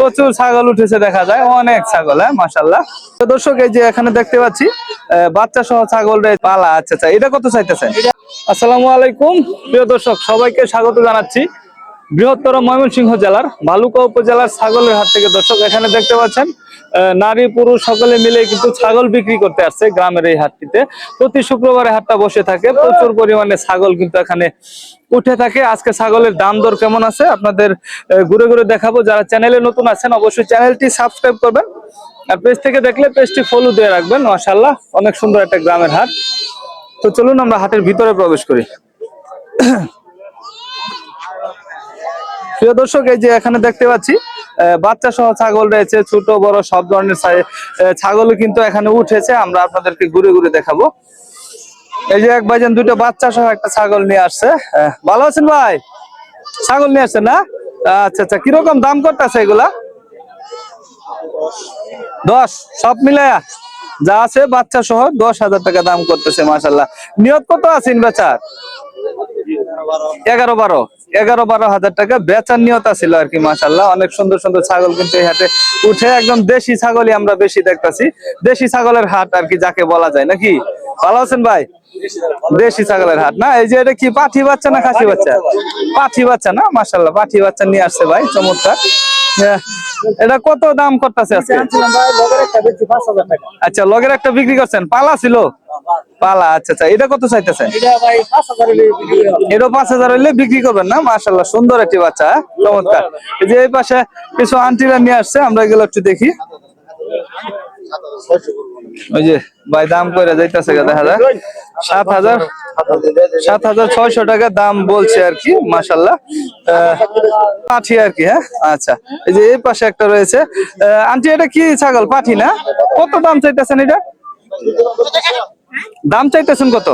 প্রচুর ছাগল উঠেছে দেখা যায় অনেক ছাগল হ্যাঁ মাসাল্লাহ তো দর্শক এই যে এখানে দেখতে পাচ্ছি আহ, বাচ্চা সহ ছাগল পালা আচ্ছা আচ্ছা এটা কত চাইতেছেন? আসসালামু আলাইকুম। প্রিয় দর্শক সবাইকে স্বাগত জানাচ্ছি। বৃহত্তর ময়মনসিংহ জেলার ভালুকা উপজেলার ছাগলের হাট থেকে দর্শক এখানে দেখতে পাচ্ছেন নারী পুরুষ সকলে মিলে কিন্তু ছাগল বিক্রি করতে আসছে গ্রামের এই হাটটিতে। প্রতি শুক্রবারে হাটটা বসে থাকে, প্রচুর পরিমাণে ছাগল কিন্তু এখানে উঠে থাকে। আজকে ছাগলের দাম দর কেমন আছে আপনাদের ঘুরে ঘুরে দেখাবো। যারা চ্যানেলে নতুন আছেন, অবশ্যই চ্যানেলটি সাবস্ক্রাইব করবেন আর পেজ থেকে দেখলে পেজটি ফলো দিয়ে রাখবেন। মাশাল্লাহ অনেক সুন্দর একটা গ্রামের হাট। তো চলুন আমরা হাটের ভিতরে প্রবেশ করি। প্রিয় দর্শক, এই যে এখানে দেখতে পাচ্ছি বাচ্চা সহ ছাগল রয়েছে, ছোট, বড়, সব ধরনের ছাগলও কিন্তু এখানে উঠেছে, আমরা আপনাদেরকে ঘুরে ঘুরে দেখাবো। এই যে এক ভাইজান দুটো বাচ্চা সহ একটা ছাগল নিয়ে আসছে। ভালো আছেন ভাই? ছাগল নিয়ে আসছেন না? আচ্ছা আচ্ছা কীরকম দাম করতেছে এগুলা? দশ, সব মিলায়া। যা আছে বাচ্চা সহ দশ হাজার টাকা দাম করতেছে মাসাল্লাহ নিয়ত কত আছেন বেচার এগারো বারো এগারো বারো হাজার টাকা বেচার নিয়তা ছিল আর কি মাসাল্লাহ অনেক সুন্দর সুন্দর ছাগল কিন্তু এই হাটে উঠে। একদম দেশি ছাগলই আমরা বেশি দেখতাছি। দেশি ছাগলের হাট আর কি যাকে বলা যায়, নাকি? ভালো আছেন ভাই? দেশি ছাগলের হাট, না? এই যে এটা কি পাঠি বাচ্চা না খাসি বাচ্চা? পাঠি বাচ্চা না? মাসাল্লাহ পাঠি বাচ্চা নিয়ে আসছে ভাই, চমৎকার। এটা কত দাম করতেছে আজকে? আচ্ছা লগের একটা বিক্রি করছেন পালা ছিল? পালা। আচ্ছা আচ্ছা এটা কত চাইতেছে এটা পাঁচ হাজার হইলে বিক্রি করবেন না? মাশাল্লাহ সুন্দর একটি বাচ্চা হ্যাঁ? চমৎকার। এই যে এই পাশে কিছু আন্টিরা নিয়ে আসছে আমরা এগুলো একটু দেখি। ওই যে ভাই দাম করে যাইতেছে দেখা যায়। সাত হাজার। সাত হাজার ছয়শো টাকা দাম বলছে আর কি মাসাল্লাহ পাঠি আর কি হ্যাঁ? আচ্ছা এই যে এই পাশে একটা রয়েছে। আন্টি, এটা কি ছাগল? পাঠি না? কত দাম চাইতেছেন এটা? দাম চাইতেছেন কত?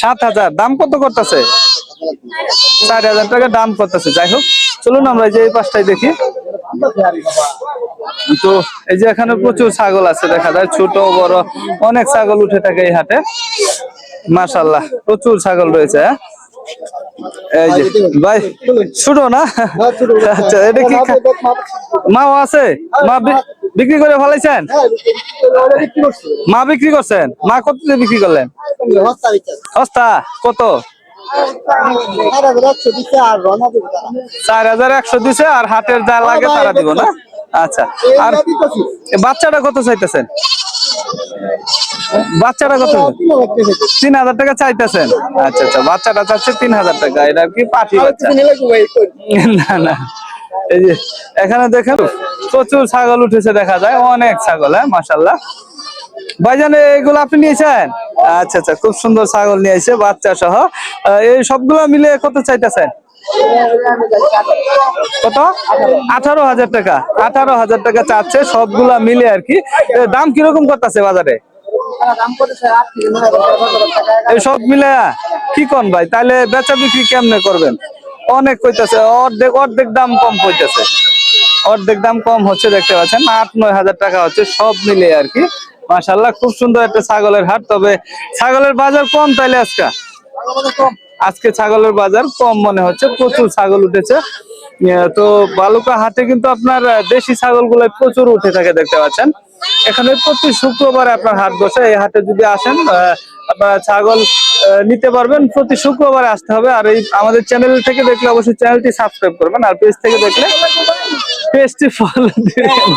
সাত হাজার। দাম কত করতেছে? চার হাজার টাকা দাম করতেছে। যাই হোক, চলুন আমরা যে এই পাশটাই দেখি। তো এই যে এখানে প্রচুর ছাগল আছে, দেখা যায় ছোট, বড়, অনেক ছাগল উঠে থাকে এই হাটে। মাশাল্লাহ প্রচুর ছাগল রয়েছে হ্যাঁ? এই যে ভাই ছোট না? আচ্ছা এটা কি মাও আছে? মা বি- বিক্রি করে ফেলাইছেন? মা বিক্রি করছেন? মা কত বিক্রি করলেন? সস্তা কত? চার হাজার একশো দিছে আর হাটের যা লাগে তারা দিব না? আচ্ছা আর বাচ্চাটা কত চাইতেছেন? বাচ্চাটা কত? তিন হাজার টাকা চাইতেছেন। আচ্ছা আচ্ছা বাচ্চাটা চাচ্ছে তিন হাজার টাকা। এটা কি পাঠি বাচ্চা? না না। এই যে এখানে দেখেন প্রচুর ছাগল উঠেছে দেখা যায় অনেক ছাগল হ্যাঁ মাসাল্লাহ ভাইজান এগুলো আপনি নিয়েছেন? আচ্ছা আচ্ছা খুব সুন্দর ছাগল নিয়ে এসে বাচ্চা সহ এই সবগুলো মিলে কত চাইতেছেন? কত? আঠারো হাজার টাকা। আঠারো হাজার টাকা চাচ্ছে, সবগুলা মিলে আর কি। দাম কীরকম করতেছে বাজারে? সব মিলে কি কোন ভাই? তাহলে বেচা বিক্রি কেমনে করবেন? অনেক কইতাছে, অর্ধেক অর্ধেক দাম কম কইতাছে। অর্ধেক দাম কম হচ্ছে দেখতে পাচ্ছেন, আট, নয় হাজার টাকা হচ্ছে, সব মিলে আর কি। মাশাল্লাহ খুব সুন্দর একটা ছাগলের হাট। তবে ছাগলের বাজার কম তাইলে আজকে? আজকে ছাগলের বাজার কম মনে হচ্ছে, প্রচুর ছাগল উঠেছে। তো বালুকা হাটে কিন্তু আপনার দেশি ছাগলগুলো প্রচুর উঠে থাকে দেখতে পাচ্ছেন। এখানে প্রতি শুক্রবার আপনার হাট বসে, এই হাটে যদি আসেন আপনারা ছাগল নিতে পারবেন। প্রতি শুক্রবারে আসতে হবে। আর এই আমাদের চ্যানেল থেকে দেখলে অবশ্যই চ্যানেলটি সাবস্ক্রাইব করবেন। আর পেজ থেকে দেখলে পেজটি ফলো দিবেন।